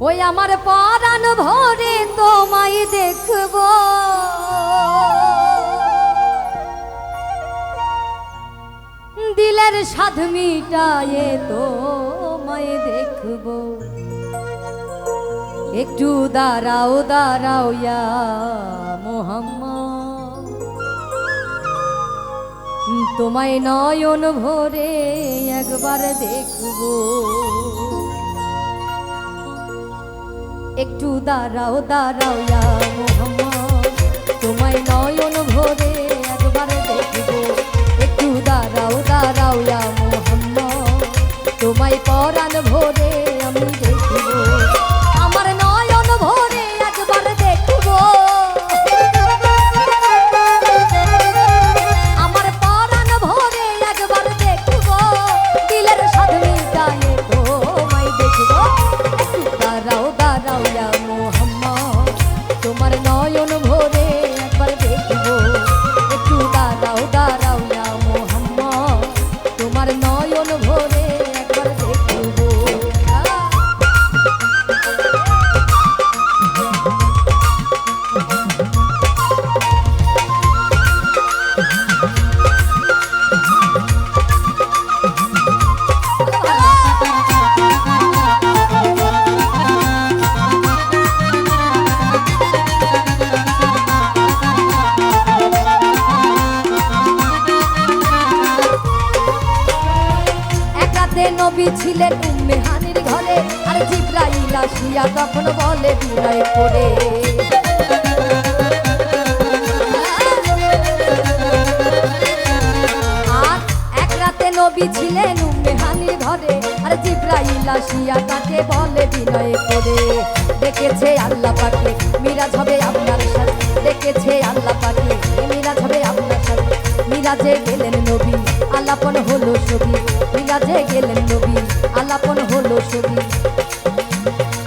ওই আমার পরাণ ভরে তোমায় দেখব। দিলের সাধ মিটায়ে তোমায় দেখব। একটু দাঁড়াও দাঁড়াও ইয়া মোহাম্মদ। তোমায় নয়ন ভরে একবার দেখব। একটু দাঁড়াও দাঁড়াও ইয়া মোহাম্মদ। তোমায় নয়ন নয়ন ছিলেন উম্মে হানির ঘরে, আর জিব্রাইল আসিয়া তখন বলে বিনয় করে। আর এক রাতে নবী ছিলেন উম্মে হানির ঘরে, আর জিব্রাইল আসিয়া তাকে বলে বিনয় করে। দেখেছে আল্লাহ পাকে, মিরাজ হবে আপনার সাথে। দেখেছে আল্লাহ পাকে, মিরাজ হবে আপনার সাথে। মিরাজে গেলেন আলাপন হলো ছবি মিরাজে গেলেন নবী, আলাপন হলো ছবি।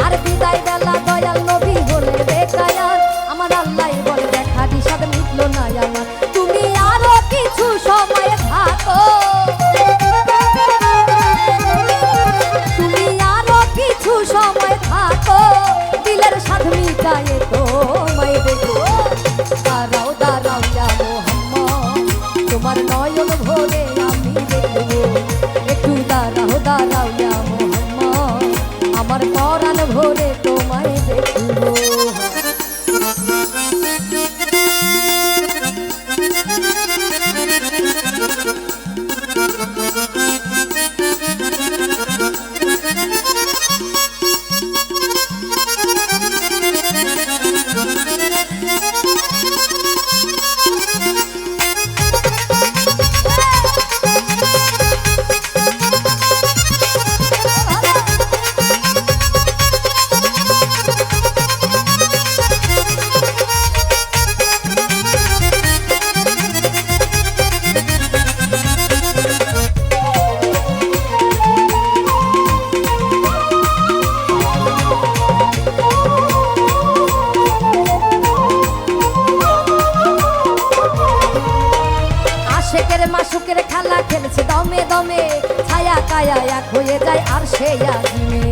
আর বিদায় বেলা দয়াল নবী হলে বেকায়ার আমার আল্লাহ বলে দেখা দিশাদ মিটলো না আমার। তুমি আরও কিছু সময় থাকো। তুমি আরও কিছু সময় থাকো। দিলের সাধ মিটায়ে তোমায় দেখো। দাঁড়াও দাঁড়াও, ইয়া মোহাম্মদ। তোমার নয়ন ভরে আমি দেখব একটু দাঁড়াও দাঁড়াও ছায়া এক হয়ে যায় আর সে আজিমে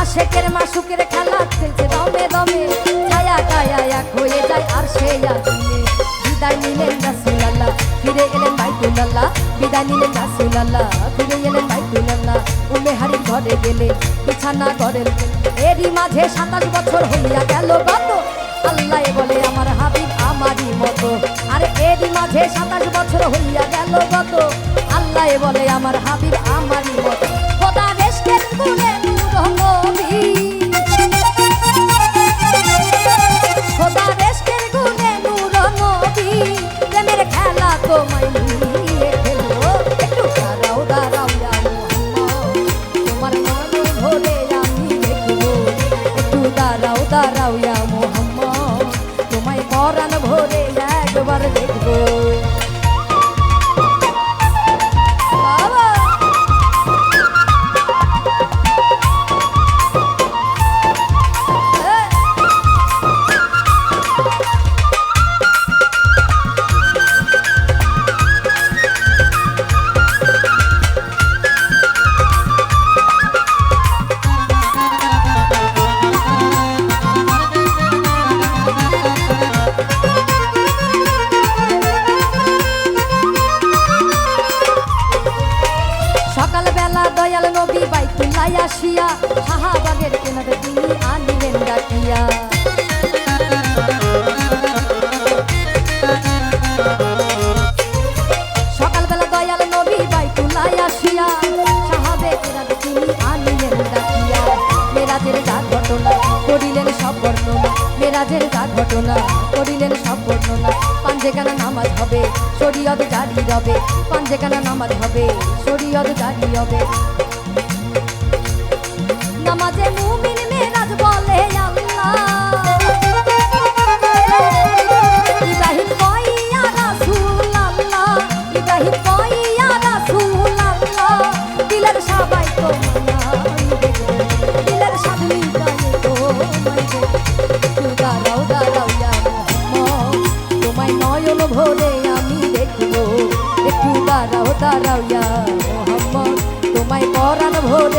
আশেকের মাসুকের খেলা খেলছে দমে দমে, ছায়া কায়া এক হয়ে যায় আর সে আজিমে বিদায় নিলেন রাসুলাল্লাহ, ফিরে এলেন বাইতুল্লাহ, বিদায় নিলেন রাসুলাল্লাহ, ফিরে এলেন বাইতুল্লাহ উমে হারির ঘরে গেলে, বিছানা ঘরের এরই মাঝে সাতাশ বছর হইয়া গেল গত, আল্লাহ বলে আমার হাবিব আমারই মতো। আর এরই মাঝে সাতাশ বছর হইয়া গেল গত। আল্লাহ বলে, আমার হাবিব আমারই মতো। আসিয়া কেনারে নবী বাইতুল্লাহ আসিয়া, সাহাবে কেরাতে তিনি আনিলেন ডাকিয়া। মেরাজের যা ঘটনা, করিলেন সব বর্ণনা। মেরাজের যা ঘটনা, করিলেন সব বর্ণনা। পাঞ্জেখানা নামাজ হবে, শরীয়ত জারি রবে পাঞ্জেখানা নামাজ হবে, শরীয়ত জারি হবে। নামাজে মুমিন মেরাজ বলে ভরে আমি দেখব। একটু দাঁড়াও দাঁড়াও ইয়া মোহাম্মদ, তোমায় পরাণ ভরে